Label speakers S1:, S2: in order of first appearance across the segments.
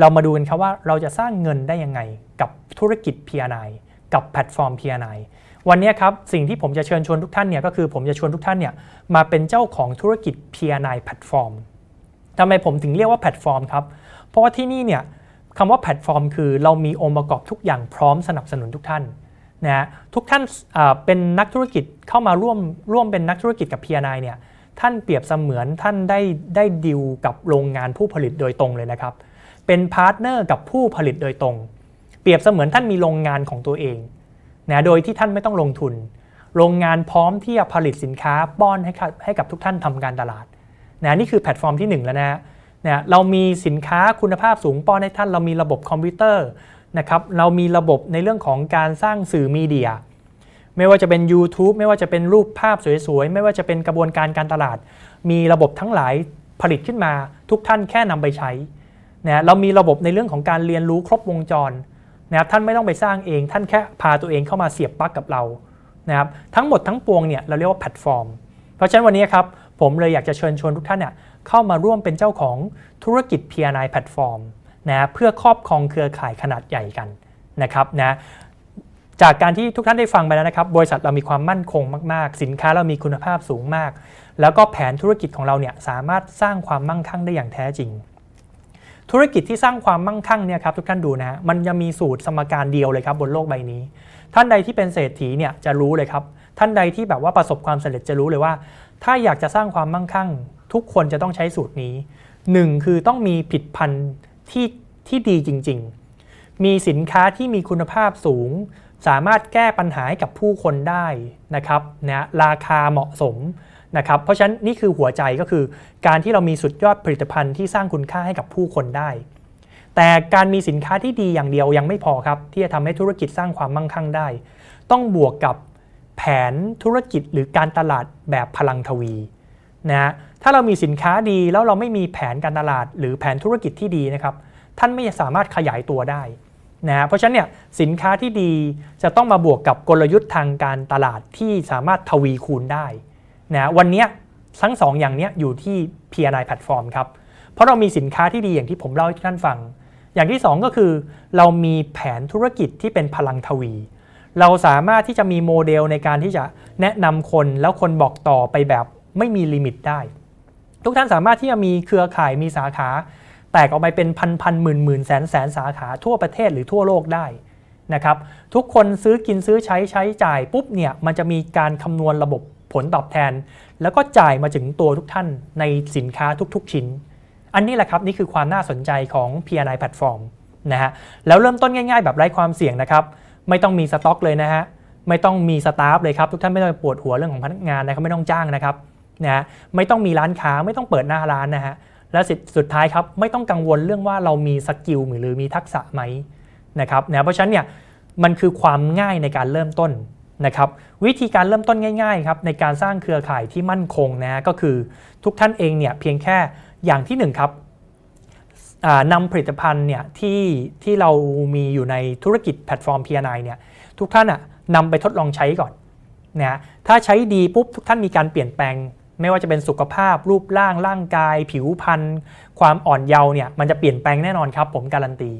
S1: เรามาดูกันครับว่าเราจะสร้างเงินได้ยังไงกับธุรกิจ P&I กับแพลตฟอร์ม P&I วันนี้ครับสิ่งที่ผมจะเชิญชวนทุกท่านเนี่ยก็คือผมจะชวนทุกท่านเนี่ยมาเป็นเจ้าของธุรกิจ P&I แพลตฟอร์มทำไมผมถึงเรียกว่าแพลตฟอร์มครับเพราะว่าที่นี่เนี่ยคำว่าแพลตฟอร์ม คือเรามีองค์ประกอบทุกอย่างพร้อมสนับสนุนทุกท่านนะฮะทุกท่านเป็นนักธุรกิจเข้ามาร่วมร่วมเป็นนักธุรกิจกับ P&I เนี่ยท่านเปรียบเสมือนท่านได้ได้ดิวกับโรงงานผู้ผลิตโดยตรงเลยนะครับ เป็นพาร์ทเนอร์กับผู้ผลิตโดยตรง เปรียบเสมือนท่านมีโรงงานของตัวเองนะโดยที่ท่านไม่ต้องลงทุน โรงงานพร้อมที่จะผลิตสินค้าป้อนให้กับให้กับทุกท่านทำการตลาดนะนี่คือแพลตฟอร์มที่ 1 แล้วนะฮะนะเรามีสินค้าคุณภาพสูงป้อนให้ท่าน เรามีระบบคอมพิวเตอร์นะครับเรามีระบบในเรื่องของการสร้างสื่อมีเดีย ไม่ว่าจะเป็น YouTube ไม่ว่าจะเป็นรูปภาพสวยๆ ไม่ว่าจะเป็นกระบวนการการตลาด มีระบบทั้งหลายผลิตขึ้นมาทุกท่านแค่นำไปใช้ นะเรามีระบบในเรื่องของการเรียนรู้ครบวงจรนะครับท่านไม่ต้องไปสร้างเอง ท่านแค่พาตัวเองเข้ามาเสียบปลั๊กกับเรานะครับทั้งหมดทั้งปวงเนี่ยเราเรียกว่าแพลตฟอร์ม เพราะฉะนั้นวันนี้ครับผมเลยอยากจะเชิญชวนทุกท่านเนี่ยเข้ามาร่วมเป็นเจ้าของธุรกิจ P&I แพลตฟอร์มนะเพื่อครอบครองเครือข่ายขนาดใหญ่กันนะครับนะจากการที่ทุกท่านได้ฟังไปแล้วนะครับ บริษัทเรามีความมั่นคงมาก ๆ สินค้าเรามีคุณภาพสูงมาก แล้วก็แผนธุรกิจของเราเนี่ยสามารถสร้างความมั่งคั่งได้อย่างแท้จริง ธุรกิจที่สร้างความมั่งคั่งเนี่ยครับทุกท่านดูนะมันจะมีสูตรสมการเดียวเลยครับบนโลกใบนี้ ท่านใดที่เป็นเศรษฐีเนี่ยจะรู้เลยครับ ท่านใดที่แบบว่าประสบความสำเร็จจะรู้เลยว่า ถ้าอยากจะสร้างความมั่งคั่ง ทุกคนจะต้องใช้สูตรนี้หนึ่งคือต้องมีผลิตภัณฑ์ที่ที่ดีจริง ๆ มีสินค้าที่มีคุณภาพสูง สามารถแก้ปัญหาให้กับผู้คนได้นะครับนะราคาเหมาะสม นะครับเพราะฉะนั้นนี่คือหัวใจก็คือ การที่เรามีสุดยอดผลิตภัณฑ์ที่สร้างคุณค่าให้กับผู้คนได้ แต่การมีสินค้าที่ดีอย่างเดียวยังไม่พอครับ ที่จะทำให้ธุรกิจสร้างความมั่งคั่งได้ ต้องบวกกับแผนธุรกิจหรือการตลาดแบบพลังทวีนะฮะถ้าเรามีสินค้าดีแล้วเราไม่มีแผนการตลาด หรือแผนธุรกิจที่ดีนะครับท่านไม่สามารถขยายตัวได้นะฮะเพราะฉะนั้นเนี่ยสินค้าที่ดีจะต้องมาบวกกับกลยุทธ์ทางการตลาดที่สามารถทวีคูณได้ นะวันนี้ทั้งสองอย่างนี้อยู่ที่ P&I แพลตฟอร์มครับ เพราะเรามีสินค้าที่ดีอย่างที่ผมเล่าให้ทุกท่านฟัง อย่างที่สองก็คือ เรามีแผนธุรกิจที่เป็นพลังทวี เราสามารถที่จะมีโมเดลในการที่จะแนะนำคนแล้วคนบอกต่อไปแบบไม่มีลิมิตได้ ทุกท่านสามารถที่จะมีเครือข่ายมีสาขา แตกออกไปเป็นพันพันหมื่นหมื่นแสนแสนสาขาทั่วประเทศหรือทั่วโลกได้นะครับทุกคนซื้อกินซื้อใช้ใช้จ่ายปุ๊บเนี่ยมันจะมีการคำนวณระบบ ผลตอบแทน แล้วก็จ่ายมาถึงตัวทุกท่านในสินค้าทุกๆ ชิ้น อันนี้แหละครับนี่คือความน่าสนใจของ P&I แพลตฟอร์มนะฮะแล้วเริ่มต้นง่ายๆ แบบไร้ความเสี่ยงนะครับไม่ต้องมีสต็อกเลยนะฮะไม่ต้องมีสตาฟเลยครับทุกท่านไม่ต้องปปวดหัวเรื่องของพนักงานนะครับไม่ต้องจ้างนะครับนะฮะไม่ต้องมีร้านค้าไม่ต้องเปิดหน้าร้านนะฮะและสุดสุดท้ายครับไม่ต้องกังวลเรื่องว่าเรามีสกิลหรือมีทักษะไหมนะครับนะเพราะฉะนั้นเนี่ยมันคือความง่ายในการเริ่มต้น นะครับวิธีการเริ่มต้นง่ายๆครับในการสร้างเครือข่ายที่มั่นคงนะก็คือทุกท่านเองเนี่ยเพียงแค่อย่างที่หนึ่งครับนำผลิตภัณฑ์เนี่ยที่ที่เรามีอยู่ในธุรกิจแพลตฟอร์ม P&I เนี่ยทุกท่านอะนำไปทดลองใช้ก่อนนะถ้าใช้ดีปุ๊บทุกท่านมีการเปลี่ยนแปลง ไม่ว่าจะเป็นสุขภาพรูปร่างร่างกาย ผิวพรรณความอ่อนเยาว์เนี่ยมันจะเปลี่ยนแปลงแน่นอนครับ ผมการันตี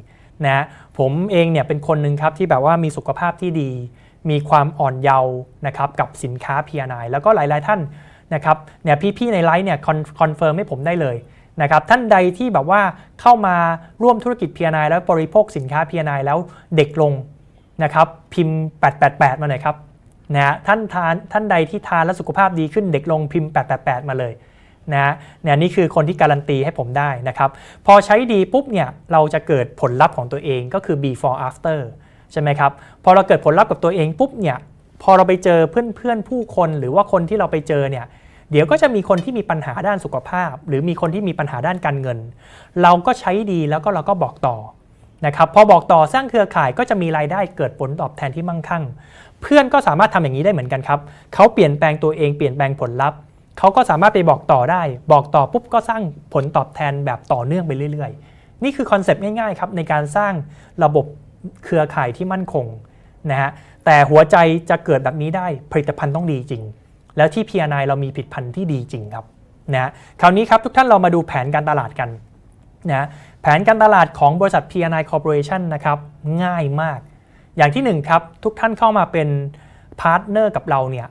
S1: นะผมเองเนี่ยเป็นคนหนึ่งครับที่แบบว่ามีสุขภาพที่ดี มีความอ่อนเยาว์นะครับกับสินค้า P&I แล้วก็หลาย ๆ ท่านนะครับเนี่ยพี่ ๆ ในไลฟ์เนี่ยคอนเฟิร์มให้ผมได้เลยนะครับท่านใดที่แบบว่าเข้ามาร่วมธุรกิจ P&I แล้วบริโภคสินค้า P&I แล้วเด็กลงนะครับพิมพ์ 888 มาหน่อยครับนะท่านทานท่านใดที่ทานแล้วสุขภาพดีขึ้นเด็กลงพิมพ์ 888 มาเลยนะเนี่ยนี่คือคนที่การันตีให้ผมได้นะครับ พอใช้ดีปุ๊บเนี่ยเราจะเกิดผลลัพธ์ของตัวเองก็คือ before after ใช่ไหมครับพอเราเกิดผลลัพธ์กับตัวเองปุ๊บเนี่ยพอเราไปเจอเพื่อนเพื่อนผู้คนหรือว่าคนที่เราไปเจอเนี่ยเดี๋ยวก็จะมีคนที่มีปัญหาด้านสุขภาพ หรือมีคนที่มีปัญหาด้านการเงิน เราก็ใช้ดีแล้วก็เราก็บอกต่อนะครับพอบอกต่อสร้างเครือข่ายก็จะมีรายได้เกิดผลตอบแทนที่มั่งคั่ง เพื่อนก็สามารถทำอย่างนี้ได้เหมือนกันครับเขาเปลี่ยนแปลงตัวเองเปลี่ยนแปลงผลลัพธ์เขาก็สามารถไปบอกต่อได้ บอกต่อปุ๊บก็สร้างผลตอบแทนแบบต่อเนื่องไปเรื่อย ๆ นี่คือคอนเซปต์ง่ายๆครับในการสร้างระบบ เครือข่ายที่มั่นคงนะฮะแต่หัวใจจะเกิดแบบนี้ได้ผลิตภัณฑ์ต้องดีจริง แล้วที่ P&I เรามีผลิตภัณฑ์ที่ดีจริงครับนะคราวนี้ครับทุกท่านเรามาดูแผนการตลาดกันนะแผนการตลาดของบริษัท P&I Corporation นะครับง่ายมาก อย่างที่หนึ่งครับ ทุกท่านเข้ามาเป็นพาร์ทเนอร์กับเราเนี่ย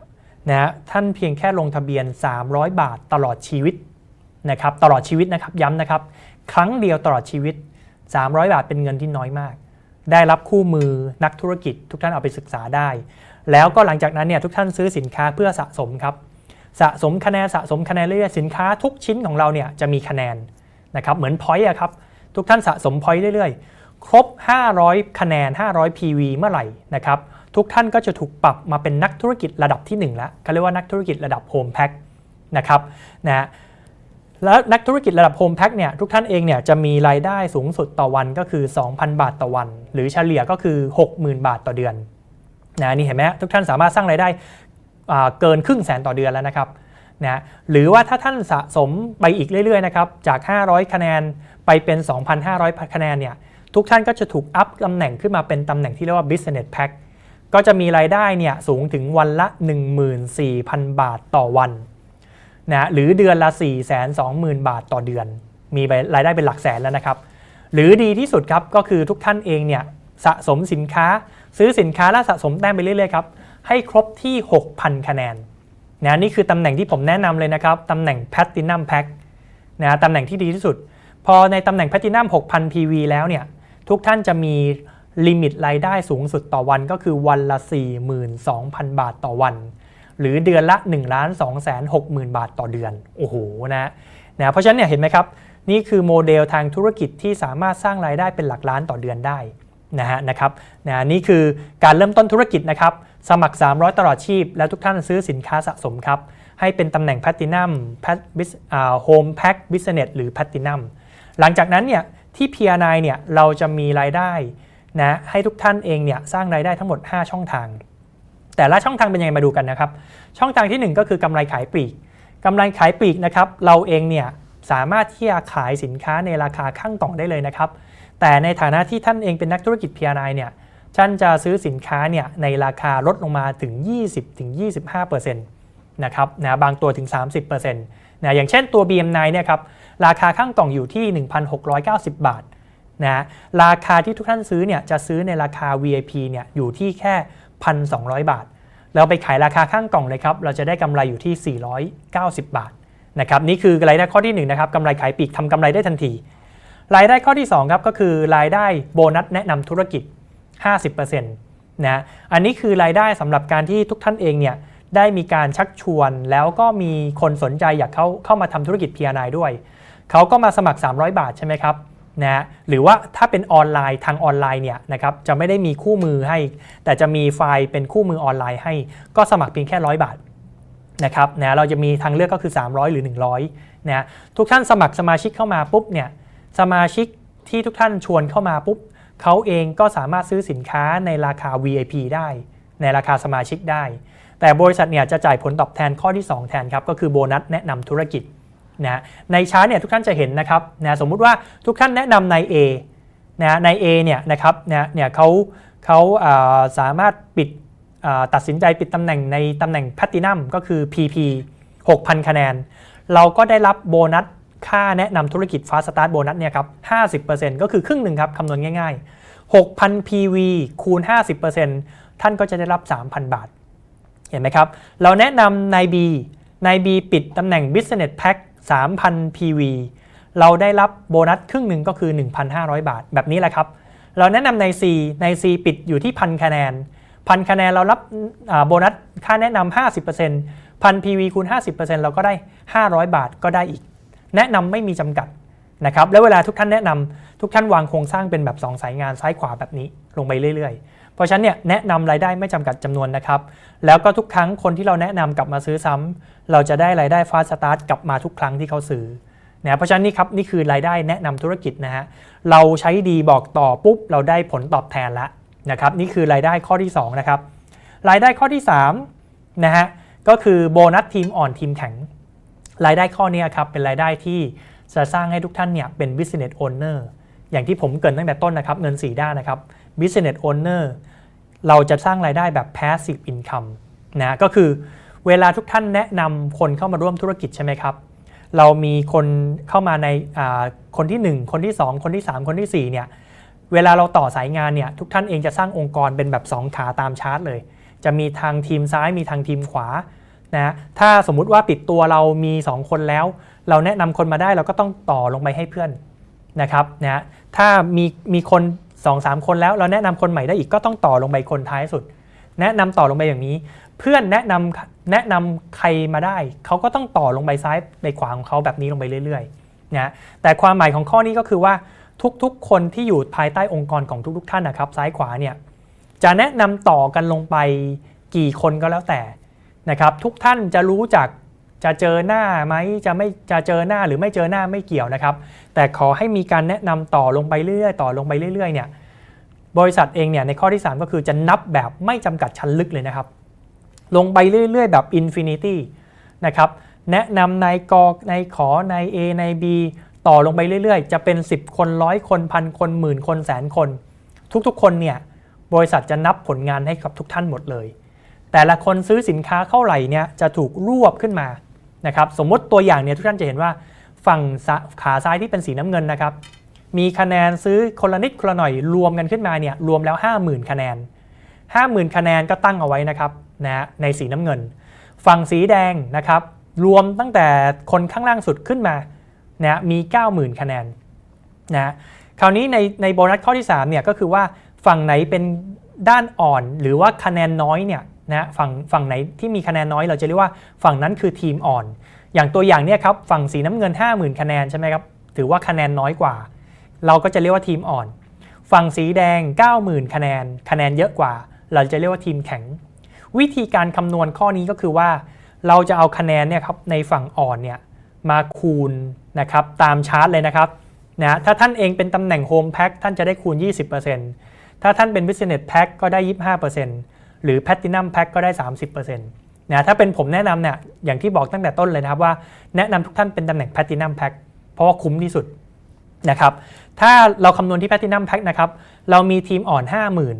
S1: นะท่านเพียงแค่ลงทะเบียน 300 บาทตลอดชีวิตนะครับตลอดชีวิตนะครับย้ำนะครับ ครั้งเดียวตลอดชีวิต 300 บาทเป็นเงินที่น้อยมาก ได้รับคู่มือนักธุรกิจ ทุกท่านเอาไปศึกษาได้ แล้วก็หลังจากนั้นเนี่ยทุกท่านซื้อสินค้าเพื่อสะสมครับสะสมคะแนนสะสมคะแนนเรื่อยๆสินค้าทุกชิ้นของเราเนี่ยจะมีคะแนนนะครับเหมือนพอยต์อะครับทุกท่านสะสมพอยต์เรื่อยๆ ครบ 500 คะแนน 500 PV เมื่อไหร่นะครับทุกท่านก็จะถูกปรับมาเป็นนักธุรกิจระดับที่1แล้วเขาเรียกว่านักธุรกิจระดับโฮมแพ็คนะครับนะ แล้วนักธุรกิจระดับโฮมแพ็คเนี่ยทุกท่านเองเนี่ยจะมีรายได้สูงสุดต่อวันก็คือ 2,000 บาทต่อวัน หรือเฉลี่ยก็คือ 60,000 บาทต่อเดือนนะนี่เห็นไหมทุกท่านสามารถสร้างรายได้เกินครึ่งแสนต่อเดือนแล้วนะครับนะหรือว่าถ้าท่านสะสมไปอีกเรื่อยๆนะครับจาก 500 คะแนนไปเป็น 2,500 คะแนนเนี่ยทุกท่านก็จะถูกอัพตำแหน่งขึ้นมาเป็นตำแหน่งที่เรียกว่า business pack ก็จะมีรายได้เนี่ยสูงถึงวันละ 14,000 บาทต่อวัน นะหรือเดือนละ 420,000 บาทต่อเดือน มีรายได้เป็นหลักแสนแล้วนะครับ หรือดีที่สุดครับก็คือทุกท่านเองเนี่ยสะสมสินค้าซื้อสินค้าและสะสมแต้มไปเรื่อยๆครับให้ครบที่ 6,000 คะแนนนะนี่คือตำแหน่งที่ผมแนะนำเลยนะครับตำแหน่ง Platinum Pack นะตำแหน่งที่ดีที่สุด พอในตำแหน่ง Platinum 6,000 PV แล้วเนี่ยทุกท่านจะมีลิมิตรายได้สูงสุดต่อวันก็คือวันละ 42,000 บาทต่อวัน หรือเดือนละ1 2 6 0 0 0 0 บาทต่อเดือน โอ้โหนะนะเพราะฉะนั้นเนี่ยเห็นไหมครับ นี่คือโมเดลทางธุรกิจที่สามารถสร้างรายได้เป็นหลักล้านต่อเดือนได้นะฮะนะครับนะนี่คือการเริ่มต้นธุรกิจนะครับ สมัคร 300 ตลอดชีพ แล้วทุกท่านซื้อสินค้าสะสมครับ ให้เป็นตำแหน่ง Platinum Home Pack Business หรือ Platinum หลังจากนั้นเนี่ยที่ P&I เนี่ยเราจะมีรายได้นะให้ทุกท่านเองเนี่ยสร้างรายได้ทั้งหมด 5 ช่องทาง แต่ละช่องทางเป็นยังไงมาดูกันนะครับ ช่องทางที่ 1 ก็คือกำไรขายปลีกกำไรขายปลีกนะครับ เราเองเนี่ยสามารถที่จะขายสินค้าในราคาข้างกล่องได้เลยนะครับ แต่ในฐานะที่ท่านเองเป็นนักธุรกิจ P&I เนี่ยท่านจะซื้อสินค้าเนี่ยในราคาลดลงมาถึง 20-25%นะครับนะบางตัวถึง 30%นะอย่างเช่นตัว BM9 เนี่ยครับราคาข้างกล่องอยู่ที่ 1,690 บาทนะราคาที่ทุกท่านซื้อเนี่ยจะซื้อในราคา VIP เนี่ยอยู่ที่แค่ 1,200 บาท เราไปขายราคาข้างกล่องเลยครับ เราจะได้กำไรอยู่ที่ 490 บาทนะครับนี่คือรายได้ข้อที่1นะครับกำไรขายปีกทำกำไรได้ทันที รายได้ข้อที่2ครับก็คือรายได้โบนัสแนะนำธุรกิจ 50%นะอันนี้คือรายได้สำหรับการที่ทุกท่านเองเนี่ยได้มีการชักชวนแล้วก็มีคนสนใจอยากเข้าเข้ามาทำธุรกิจ P&I ด้วย เขาก็มาสมัคร 300 บาทใช่ไหมครับ นะหรือว่าถ้าเป็นออนไลน์ทางออนไลน์เนี่ยนะครับจะไม่ได้มีคู่มือให้ แต่จะมีไฟล์เป็นคู่มือออนไลน์ให้ ก็สมัครเพียงแค่100บาทนะครับนะเราจะมีทางเลือกก็คือ 300 หรือ 100นะทุกท่านสมัครสมาชิกเข้ามาปุ๊บเนี่ยสมาชิกที่ทุกท่านชวนเข้ามาปุ๊บเขาเองก็สามารถซื้อสินค้าในราคา VIP ได้ ในราคาสมาชิกได้ แต่บริษัทเนี่ยจะจ่ายผลตอบแทนข้อที่ 2 แทนครับก็คือโบนัสแนะนำธุรกิจ นะในชาร์ตเนี่ยทุกท่านจะเห็นนะครับนะสมมุติว่าทุกท่านแนะนำใน A นะใน A เนี่ยนะครับนะเนี่ยเขาเขาสามารถปิดตัดสินใจปิดตำแหน่งในตำแหน่งแพตตินัมก็คือ PP 6,000 คะแนน เราก็ได้รับโบนัสค่าแนะนำธุรกิจฟาสตาร์ทโบนัสเนี่ยครับ 50%ก็คือครึ่งหนึ่งครับคำนวณง่ายๆ 6,000 PV คูณ 50%ท่านก็จะได้รับ 3,000 บาท เห็นไหมครับ เราแนะนำใน B ใน B ปิดตำแหน่ง Business Pack 3,000 PV เราได้รับโบนัสครึ่งหนึ่งก็คือ 1,500 บาท แบบนี้แหละครับ เราแนะนำใน C ใน C ปิดอยู่ที่พันคะแนนพันคะแนนเรารับโบนัสค่าแนะนำ50%พัน PV คูณ 50%เราก็ได้ 500 บาทก็ได้อีก แนะนำไม่มีจำกัดนะครับแล้วเวลาทุกท่านแนะนำทุกท่านวางโครงสร้างเป็นแบบ 2 สายงานซ้ายขวาแบบนี้ลงไปเรื่อยๆ เพราะฉะนั้นเนี่ยแนะนำรายได้ไม่จำกัดจำนวนนะครับ แล้วก็ทุกครั้งคนที่เราแนะนำกลับมาซื้อซ้ำเราจะได้รายได้ฟาสสตาร์ทกลับมาทุกครั้งที่เขาซื้อนะเพราะฉะนั้นนี่ครับนี่คือรายได้แนะนำธุรกิจนะฮะเราใช้ดีบอกต่อปุ๊บเราได้ผลตอบแทนล้วนะครับนี่คือรายได้ข้อที่2นะครับรายได้ข้อที่3นะฮะก็คือโบนัสทีมอ่อนทีมแข็ง รายได้ข้อนี้ครับเป็นรายได้ที่จะสร้างให้ทุกท่านเนี่ยเป็น business owner อย่างที่ผมเกินตั้งแต่ต้นนะครับเงิน 4 ด้านนะครับ business owner เราจะสร้างรายได้แบบ passive income นะก็คือเวลาทุกท่านแนะนำคนเข้ามาร่วมธุรกิจใช่ไหมครับ เรามีคนเข้ามาในาคนที่ 1 คนที่ 2 คนที่ 3 คนทีสี่ 4 เนี่ยเวลาเราต่อสายงานเนี่ยทุกท่านเองจะสร้างองค์กรเป็นแบบ 2 ขาตามชาร์ตเลย จะมีทางทีมซ้ายมีทางทีมขวานะถ้าสมมุติว่าปิดตัวเรามี 2 คนแล้ว เราแนะนำคนมาได้เราก็ต้องต่อลงไปให้เพื่อนนะครับนะถ้ามีมีคน 2-3คนแล้วเราแนะนำคนใหม่ได้อีกก็ต้องต่อลงไปคนท้ายสุด แนะนำต่อลงไปอย่างนี้ เพื่อนแนะนำแนะนำใครมาได้ เขาก็ต้องต่อลงไปซ้ายไปขวาของเขาแบบนี้ลงไปเรื่อยๆนะแต่ความหมายของข้อนี้ก็คือว่าทุกๆ คนที่อยู่ภายใต้องค์กรของทุก ๆ ท่านนะครับ ซ้ายขวาเนี่ยจะแนะนำต่อกันลงไปกี่คนก็แล้วแต่นะครับ ทุกท่านจะรู้จัก จะเจอหน้าไหมจะไม่จะเจอหน้าหรือไม่เจอหน้าไม่เกี่ยวนะครับ แต่ขอให้มีการแนะนำต่อลงไปเรื่อยๆต่อลงไปเรื่อยๆเนี่ยบริษัทเองเนี่ยในข้อที่ 3 ก็คือจะนับแบบไม่จำกัดชั้นลึกเลยนะครับ ลงไปเรื่อยๆ แบบอินฟินิตี้นะครับแนะนำนายกนายขอนาย A นาย B ต่อลงไปเรื่อยๆ จะเป็น 10 คนร้อยคนพันคนหมื่นคนแสนคน ทุกๆ คนเนี่ยบริษัทจะนับผลงานให้กับทุกท่านหมดเลย แต่ละคนซื้อสินค้าเท่าไหร่เนี่ยจะถูกรวบขึ้นมา นะครับสมมติตัวอย่างเนี่ยทุกท่านจะเห็นว่าฝั่งขาซ้ายที่เป็นสีน้ำเงินนะครับมีคะแนนซื้อคนละนิดคนละหน่อยรวมกันขึ้นมาเนี่ยรวมแล้ว 50,000 คะแนน 50,000 คะแนนก็ตั้งเอาไว้นะครับนะในสีน้ำเงิน ฝั่งสีแดงนะครับรวมตั้งแต่คนข้างล่างสุดขึ้นมานะมี 90,000 คะแนนนะคราวนี้ในในโบนัสข้อที่3เนี่ยก็คือว่าฝั่งไหนเป็นด้านอ่อนหรือว่าคะแนนน้อยเนี่ย นะฝั่งฝั่งไหนที่มีคะแนนน้อยเราจะเรียกว่าฝั่งนั้นคือทีมอ่อน อย่างตัวอย่างเนี่ยครับฝั่งสีน้ำเงิน 50,000 คะแนนใช่ไหมครับถือว่าคะแนนน้อยกว่า เราก็จะเรียกว่าทีมอ่อน ฝั่งสีแดง 90,000 คะแนน คะแนนเยอะกว่า เราจะเรียกว่าทีมแข็ง วิธีการคำนวณข้อนี้ก็คือว่า เราจะเอาคะแนนเนี่ยครับในฝั่งอ่อนเนี่ยมาคูณนะครับตามชาร์ตเลยนะครับนะถ้าท่านเองเป็นตำแหน่งโฮมแพ็คท่านจะได้คูณ 20%ถ้าท่านเป็น Business Pack ก็ได้ 25% หรือ Platinum Pack ก็ได้ 30%นะถ้าเป็นผมแนะนำเนี่ยอย่างที่บอกตั้งแต่ต้นเลยนะครับว่าแนะนำทุกท่านเป็นตำแหน่ง Platinum Pack เพราะว่าคุ้มที่สุดนะครับถ้าเราคำนวณที่ Platinum Pack นะครับเรามีทีมอ่อน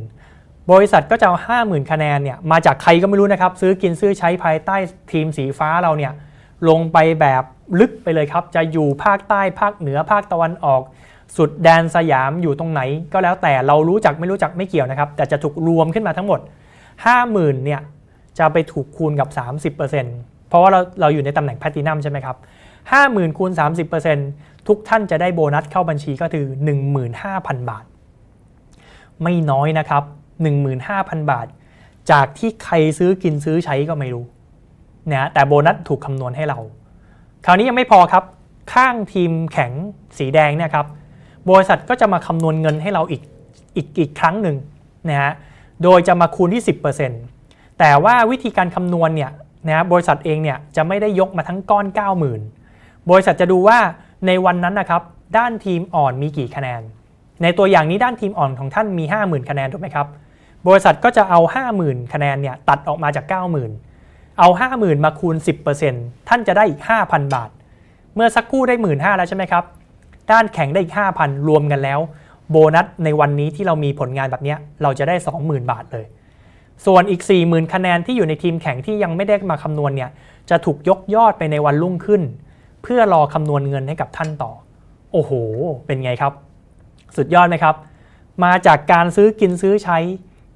S1: 50,000 บริษัทก็จะเอา 50,000 คะแนนเนี่ยมาจากใครก็ไม่รู้นะครับ ซื้อกินซื้อใช้ภายใต้ทีมสีฟ้าเราเนี่ยลงไปแบบลึกไปเลยครับ จะอยู่ภาคใต้ภาคเหนือภาคตะวันออก สุดแดนสยามอยู่ตรงไหน ก็แล้วแต่เรารู้จักไม่รู้จักไม่เกี่ยวนะครับ แต่จะถูกรวมขึ้นมาทั้งหมด 50,000เนี่ยจะไปถูกคูณกับ 30%เพราะว่าเราเราอยู่ในตำแหน่งแพลตินัมใช่ไหมครับ50,000คูณ30%ทุกท่านจะได้โบนัสเข้าบัญชีก็คือ 15,000 บาท ไม่น้อยนะครับ 15,000 บาท จากที่ใครซื้อกินซื้อใช้ก็ไม่รู้นะแต่โบนัสถูกคำนวณให้เรา คราวนี้ยังไม่พอครับ ข้างทีมแข็งสีแดงเนี่ยครับบริษัทก็จะมาคำนวณเงินให้เราอีกอีกอีกครั้งหนึ่งนะฮะ โดยจะมาคูณที่ 10%แต่ว่าวิธีการคำนวณเนี่ยนะบริษัทเองเนี่ยจะไม่ได้ยกมาทั้งก้อน 90,000 บริษัทจะดูว่าในวันนั้นนะครับด้านทีมอ่อนมีกี่คะแนน ในตัวอย่างนี้ด้านทีมอ่อนของท่านมี 50,000 คะแนนถูกไหมครับบริษัทก็จะเอา 50,000 คะแนนเนี่ยตัดออกมาจาก 90,000 เอา 50,000 มาคูณ 10%ท่านจะได้อีก 5,000 บาท เมื่อสักครู่ได้ 15,000 แล้วใช่ไหมครับ ด้านแข็งได้อีก 5,000 รวมกันแล้ว โบนัสในวันนี้ที่เรามีผลงานแบบนี้เราจะได้ 20,000 บาทเลย ส่วนอีก 40,000 คะแนนที่อยู่ในทีมแข่งที่ยังไม่ได้มาคำนวณเนี่ยจะถูกยกยอดไปในวันรุ่งขึ้น เพื่อรอคำนวณเงินให้กับท่านต่อ โอ้โห เป็นไงครับ สุดยอดไหมครับ มาจากการซื้อกินซื้อใช้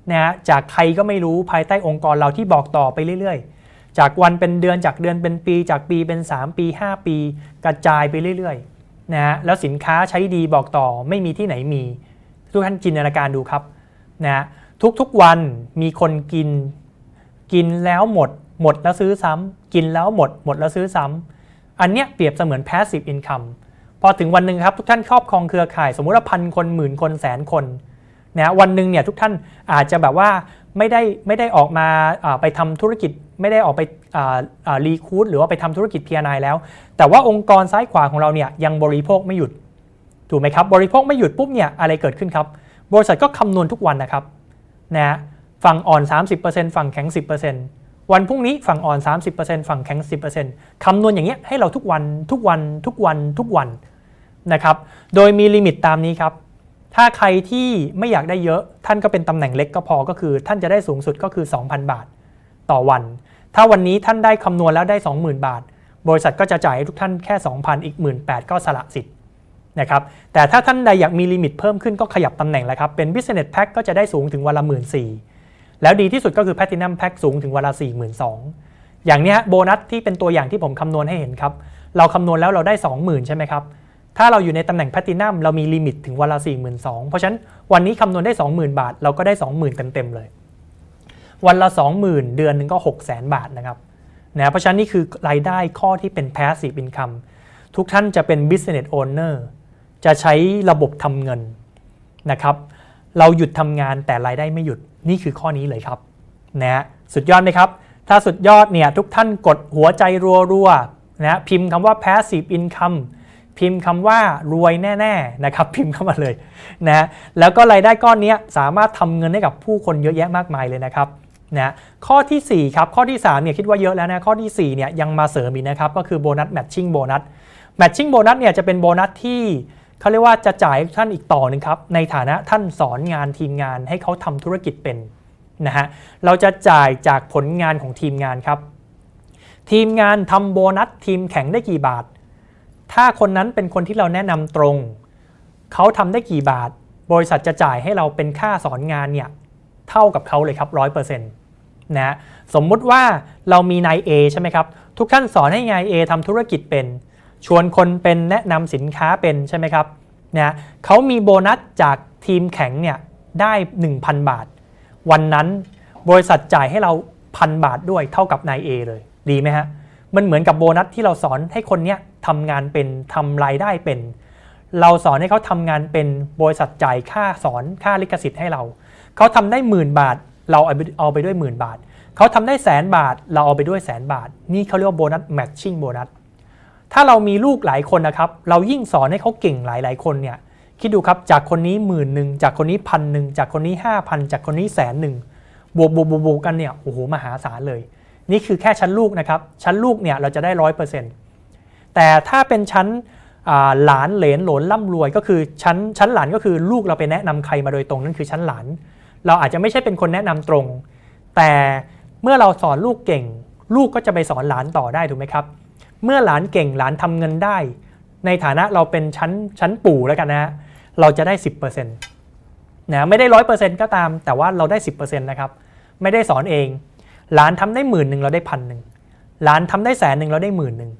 S1: นะฮะจากใครก็ไม่รู้ภายใต้องค์กรเราที่บอกต่อไปเรื่อยๆ จากวันเป็นเดือนจากเดือนเป็นปี จากปีเป็น 3 ปี 5 ปี กระจายไปเรื่อยๆ นะฮะแล้วสินค้าใช้ดีบอกต่อไม่มีที่ไหนมี ทุกท่านจินตนาการดูครับนะฮะทุกๆวันมีคนกิน กินแล้วหมด หมดแล้วซื้อซ้ำกินแล้วหมด หมดแล้วซื้อซ้ำอันเนี้ยเปรียบเสมือน passive income พอถึงวันหนึ่งครับทุกท่านครอบครองเครือข่าย สมมุติว่าพันคนหมื่นคนแสนคนนะวันหนึ่งเนี่ยทุกท่านอาจจะแบบว่า ไม่ได้ไม่ได้ออกมาไปทำธุรกิจ ไม่ได้ออกไปรีคูดหรือว่าไปทำธุรกิจ P&I แล้ว แต่ว่าองค์กรซ้ายขวาของเราเนี่ยยังบริโภคไม่หยุดถูกไหมครับ บริโภคไม่หยุดปุ๊บเนี่ยอะไรเกิดขึ้นครับ บริษัทก็คำนวณทุกวันนะครับนะฝั่งอ่อน 30%ฝั่งแข็ง 10%วันพรุ่งนี้ฝั่งอ่อน 30%ฝั่งแข็ง 10%คำนวณอย่างเงี้ยให้เราทุกวันทุกวันทุกวันทุกวันนะครับ โดยมีลิมิตตามนี้ครับ ถ้าใครที่ไม่อยากได้เยอะ ท่านก็เป็นตำแหน่งเล็กก็พอก็คือ ท่านจะได้สูงสุดก็คือ 2,000 บาทต่อวัน ถ้าวันนี้ท่านได้คำนวณแล้วได้ 20,000 บาท บริษัทก็จะจ่ายให้ทุกท่านแค่ 2,000 อีก 18,000ก็สละสิทธิ์นะครับแต่ถ้าท่านใดอยากมีลิมิตเพิ่มขึ้นก็ขยับตำแหน่งแล้วครับเป็น Business Pack ก็จะได้สูงถึงวันละ 1 4 0 0 0แล้วดีที่สุดก็คือ Platinum Pack สูงถึงวันละ 42,000อย่างนี้โบนัสที่เป็นตัวอย่างที่ผมคำนวณให้เห็นครับเราคำนวณแล้วเราได้ 20,000 ใช่ไหมครับ ถ้าเราอยู่ในตำแหน่งแพลตินัมเรามีลิมิตถึงวันละ42,000เพราะฉะนั้นวันนี้คำนวณได้ 20,000 บาท เราก็ได้ 20,000 เต็มๆเลย วันละ 20,000 เดือนหนึ่งก็600,000 บาทนะครับนะเพราะฉะนั้นนี่คือรายได้ข้อที่เป็น passive income ทุกท่านจะเป็น business owner จะใช้ระบบทำเงินนะครับ เราหยุดทำงานแต่รายได้ไม่หยุดนี่คือข้อนี้เลยครับนะสุดยอดไหมครับ ถ้าสุดยอดเนี่ยทุกท่านกดหัวใจรัวๆนะพิมพ์คำว่า passive income พิมพ์คำว่ารวยแน่ๆนะครับพิมพ์เข้ามาเลยนะแล้วก็รายได้ก้อนนี้สามารถทำเงินให้กับผู้คนเยอะแยะมากมายเลยนะครับนะข้อทีสี่ 4 ครับ ข้อที่ 3 เนี่ยคิดว่าเยอะแล้วนะ ข้อที่ 4 เนี่ยยังมาเสริมอีกนะครับ ก็คือโบนัสแมทชิ่งโบนัสแมทชิ่งโบนัสเนี่ยจะเป็นโบนัสที่เขาเรียกว่าจะจ่ายท่านอีกต่อหนึ่งครับ ในฐานะท่านสอนงานทีมงานให้เขาทำธุรกิจเป็นนะฮะเราจะจ่ายจากผลงานของทีมงานครับ ทีมงานทำโบนัสทีมแข่งได้กี่บาท ถ้าคนนั้นเป็นคนที่เราแนะนำตรง เขาทำได้กี่บาท บริษัทจะจ่ายให้เราเป็นค่าสอนงานเนี่ยเท่ากับเขาเลยครับร้อยเปอร์เซ็นต์นะสมมุติว่าเรามีนาย A ใช่ไหมครับ ทุกท่านสอนให้นาย A ทำธุรกิจเป็น ชวนคนเป็นแนะนำสินค้าเป็นใช่ไหมครับนะเขามีโบนัสจากทีมแข็งเนี่ยได้ 1,000 บาท วันนั้นบริษัทจ่ายให้เราพันบาทด้วยเท่ากับนาย A เลยดีไหมฮะ มันเหมือนกับโบนัสที่เราสอนให้คนเนี้ยทำงานเป็นทำรายได้เป็น เราสอนให้เขาทำงานเป็นบริษัทจ่ายค่าสอนค่าลิขสิทธิ์ให้เรา เขาทำได้หมื่นบาท เราเอาไปด้วยหมื่นบาท เขาทำได้แสนบาท เราเอาไปด้วยแสนบาท นี่เขาเรียกว่าโบนัสแมทชิ่งโบนัส ถ้าเรามีลูกหลายคนนะครับ เรายิ่งสอนให้เขาเก่งหลาย ๆ คนเนี่ย คิดดูครับจากคนนี้หมื่นหนึ่งจากคนนี้พันหนึ่งจากคนนี้ห้าพันจากคนนี้แสนหนึ่งบวกบวกบวกบวกกันเนี่ย โอ้โห มหาศาลเลย นี่คือแค่ชั้นลูกนะครับ ชั้นลูกเนี่ยเราจะได้ร้อยเปอร์เซ็นต์แต่ถ้าเป็นชั้นหลานเหลนหลนร่ำรวย ก็คือชั้นชั้นหลานก็คือลูกเราไปแนะนำใครมาโดยตรงนั่นคือชั้นหลาน เราอาจจะไม่ใช่เป็นคนแนะนำตรง แต่เมื่อเราสอนลูกเก่ง ลูกก็จะไปสอนหลานต่อได้ถูกไหมครับ เมื่อหลานเก่งหลานทำเงินได้ ในฐานะเราเป็นชั้นชั้นปู่แล้วกันนะฮะเราจะได้ 10%นะไม่ได้ร้อยเปอร์เซ็นต์ก็ตาม แต่ว่าเราได้ 10%นะครับไม่ได้สอนเอง หลานทำได้หมื่นหนึ่งเราได้พันหนึ่งหลานทำได้แสนหนึ่งเราได้หมื่นหนึ่ง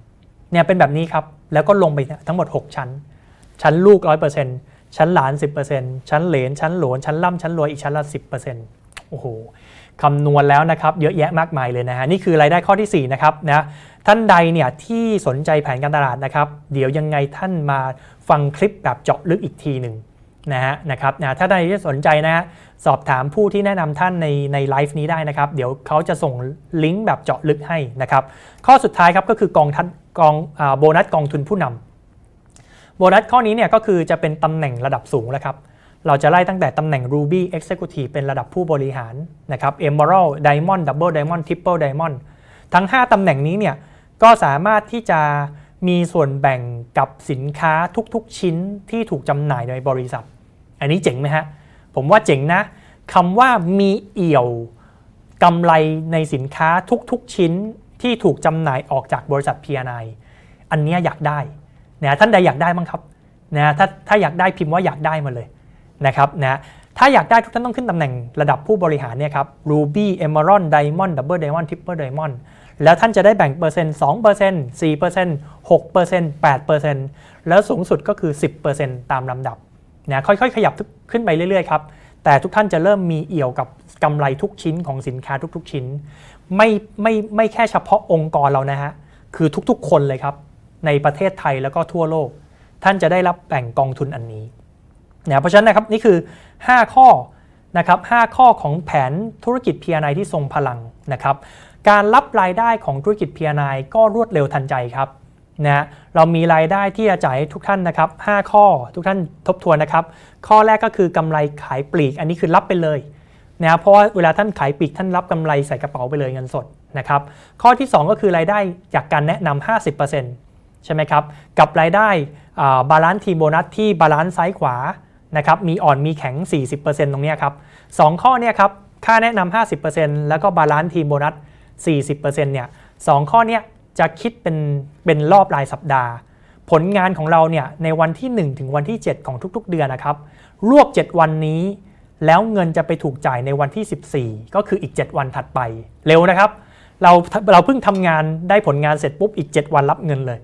S1: เนี่ยเป็นแบบนี้ครับ แล้วก็ลงไปทั้งหมด 6 ชั้น ชั้นลูก100%ชั้นหลาน10%ชั้นเหลนชั้นหลนชั้นล่ำชั้นรวยอีกชั้นละ10%โอ้โหคำนวณแล้วนะครับเยอะแยะมากมายเลยนะฮะนี่คือรายได้ข้อที่4นะครับนะท่านใดเนี่ยที่สนใจแผนการตลาดนะครับ เดี๋ยวยังไงท่านมาฟังคลิปแบบเจาะลึกอีกทีหนึ่ง นะฮะนะครับนะถ้าใดที่สนใจนะฮะสอบถามผู้ที่แนะนำท่านในในไลฟ์นี้ได้นะครับ เดี๋ยวเขาจะส่งลิงก์แบบเจาะลึกให้นะครับ ข้อสุดท้ายครับก็คือกองทันกองอโบนัสกองทุนผู้นำโบนัสข้อนี้เนี่ยก็คือจะเป็นตำแหน่งระดับสูงแล้วครับเราจะไล่ตั้งแต่ตำแหน่ง Ruby Executive เป็นระดับผู้บริหารนะครับ Emerald Diamond Double Diamond Triple Diamond ทั้ง 5ตำแหน่งนี้เนี่ยก็สามารถที่จะมีส่วนแบ่งกับสินค้าทุกๆชิ้นที่ถูกจำหน่ายในบริษัท อันนี้เจ๋งไหมฮะ ผมว่าเจ๋งนะคำว่ามีเอี่ยวกำไรในสินค้าทุกๆชิ้นที่ถูกจำหน่ายออกจากบริษัท P&I อันนี้อยากได้นะท่านใดอยากได้บ้างครับนะถ้าถ้าอยากได้พิมพ์ว่าอยากได้มาเลยนะครับนะถ้าอยากได้ทุกท่านต้องขึ้นตำแหน่งระดับผู้บริหารเนี่ยครับ Ruby Emerald Diamond Double Diamond Triple Diamond แล้วท่านจะได้แบ่งเปอร์เซ็นต์2% 4% 6% 8%แล้วสูงสุดก็คือ 10%ตามลำดับ นะค่อยๆ ขยับขึ้นไปเรื่อยๆครับแต่ทุกท่านจะเริ่มมีเอี่ยวกับกำไรทุกชิ้นของสินค้าทุกๆ ชิ้น ไม่ไม่ไม่แค่เฉพาะองค์กรเรานะฮะคือทุกๆ คนเลยครับ ในประเทศไทยแล้วก็ทั่วโลก ท่านจะได้รับแบ่งกองทุนอันนี้นะเพราะฉะนั้นนะครับนี่คือ 5 ข้อนะครับ5ข้อของแผนธุรกิจ P&I ที่ทรงพลังนะครับการรับรายได้ของธุรกิจ P&I ก็รวดเร็วทันใจครับ นะเรามีรายได้ที่จะจ่ายทุกท่านนะครับ5ข้อทุกท่านทบทวนนะครับ ข้อแรกก็คือกำไรขายปลีก อันนี้คือรับไปเลยนะเพราะว่าเวลาท่านขายปลีกท่านรับกำไรใส่กระเป๋าไปเลยเงินสดนะครับ ข้อที่ 2 ก็คือรายได้จากการแนะนำ50%ใช่ไหมครับ กับรายได้บาลานซ์ทีโบนัสที่บาลานซ์ซ้ายขวานะครับมีอ่อนมีแข็ง 40%ตรงเนี้ครับสองข้อเนี่ยครับค่าแนะนำ50%แล้วก็บาลานซ์ทีโบนัส40%เนี่ยสองข้อเนี้ย จะคิดเป็นเป็นรอบรายสัปดาห์ ผลงานของเราเนี่ยในวันที่ 1 ถึงวันที่ 7 ของทุกๆ เดือนนะครับ รวบ 7 วันนี้ แล้วเงินจะไปถูกจ่ายในวันที่ 14 ก็คืออีก 7 วันถัดไป เร็วนะครับ เราเราเพิ่งทำงานได้ผลงานเสร็จปุ๊บอีก 7 วันรับเงินเลย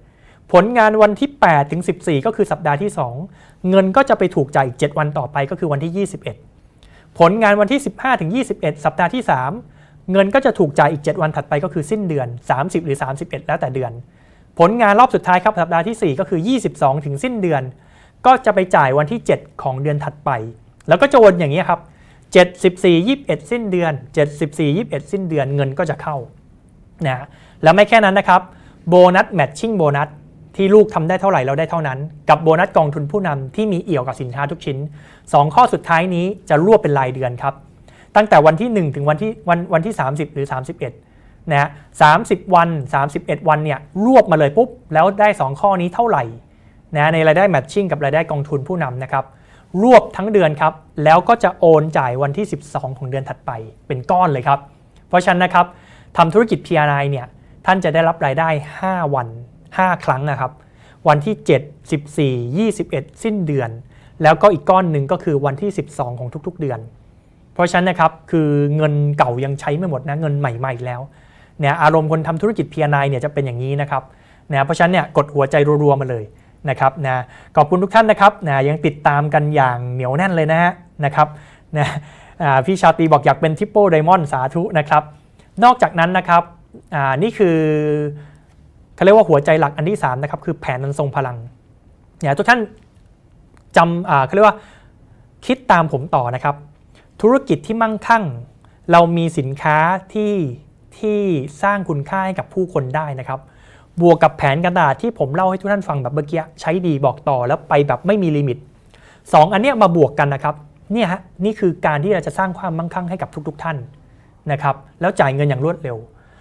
S1: ผลงานวันที่8ถึง14 ก็คือสัปดาห์ที่ 2 เงินก็จะไปถูกจ่ายอีก 7 วันต่อไปก็คือวันที่ 21 ผลงานวันที่ 15ถึง21 สัปดาห์ที่ 3 เงินก็จะถูกจ่ายอีก 7 วันถัดไปก็คือสิ้นเดือน 30 หรือ 31 แล้วแต่เดือน ผลงานรอบสุดท้ายครับสัปดาห์ที่ 4 ก็คือ 22 ถึงสิ้นเดือน ก็จะไปจ่ายวันที่ 7 ของเดือนถัดไป แล้วก็จะวนอย่างนี้ครับ7 14 21 สิ้นเดือน7 14 21 สิ้นเดือนเงินก็จะเข้านะฮะแล้วไม่แค่นั้นนะครับโบนัสแมทชิ่งโบนัสที่ลูกทำได้เท่าไหร่เราได้เท่านั้น กับโบนัสกองทุนผู้นำที่มีเอี่ยวกับสินค้าทุกชิ้น 2 ข้อสุดท้ายนี้จะรวบเป็นรายเดือนครับ ตั้งแต่วันที่ 1 ถึงวันที่วันวันที่ 30 หรือ 31นะฮะ30วัน 31 วันเนี่ยรวบมาเลยปุ๊บ แล้วได้ 2 ข้อนี้เท่าไหร่นะในรายได้แมทชิ่งกับรายได้กองทุนผู้นำนะครับรวบทั้งเดือนครับ แล้วก็จะโอนจ่ายวันที่ 12 ของเดือนถัดไปเป็นก้อนเลยครับ เพราะฉะนั้นนะครับทำธุรกิจ P&I เนี่ยท่านจะได้รับรายได้ 5 วัน 5 ครั้งนะครับ วันที่ 7 14 21 สิ้นเดือน แล้วก็อีกก้อนหนึ่งก็คือวันที่ 12 ของทุกๆ เดือน เพราะฉะนั้นนะครับคือเงินเก่ายังใช้ไม่หมดนะเงินใหม่มาอีกแล้วเนี่ยอารมณ์คนทำธุรกิจ P&I เนี่ยจะเป็นอย่างนี้นะครับนะเพราะฉะนั้นเนี่ยกดหัวใจรัวๆมาเลยนะครับนะขอบคุณทุกท่านนะครับนะยังติดตามกันอย่างเหนียวแน่นเลยนะฮะนะครับนะพี่ชาตรีบอกอยากเป็นทิปโปไดมอนด์สาธุนะครับนอกจากนั้นนะครับอ่านี่คือเขาเรียกว่าหัวใจหลักอันที่3นะครับคือแผนอันทรงพลังเนี่ยทุกท่านจำอ่าเขาเรียกว่าคิดตามผมต่อนะครับ ธุรกิจที่มั่งคั่ง เรามีสินค้าที่ที่สร้างคุณค่าให้กับผู้คนได้นะครับ บวกกับแผนกระดาษที่ผมเล่าให้ทุกท่านฟังแบบเมื่อกี้ใช้ดีบอกต่อแล้วไปแบบไม่มีลิมิต 2 อันเนี้ยมาบวกกันนะครับเนี่ยฮะนี่คือการที่เราจะสร้างความมั่งคั่งให้กับทุก ๆ ท่านนะครับ แล้วจ่ายเงินอย่างรวดเร็ว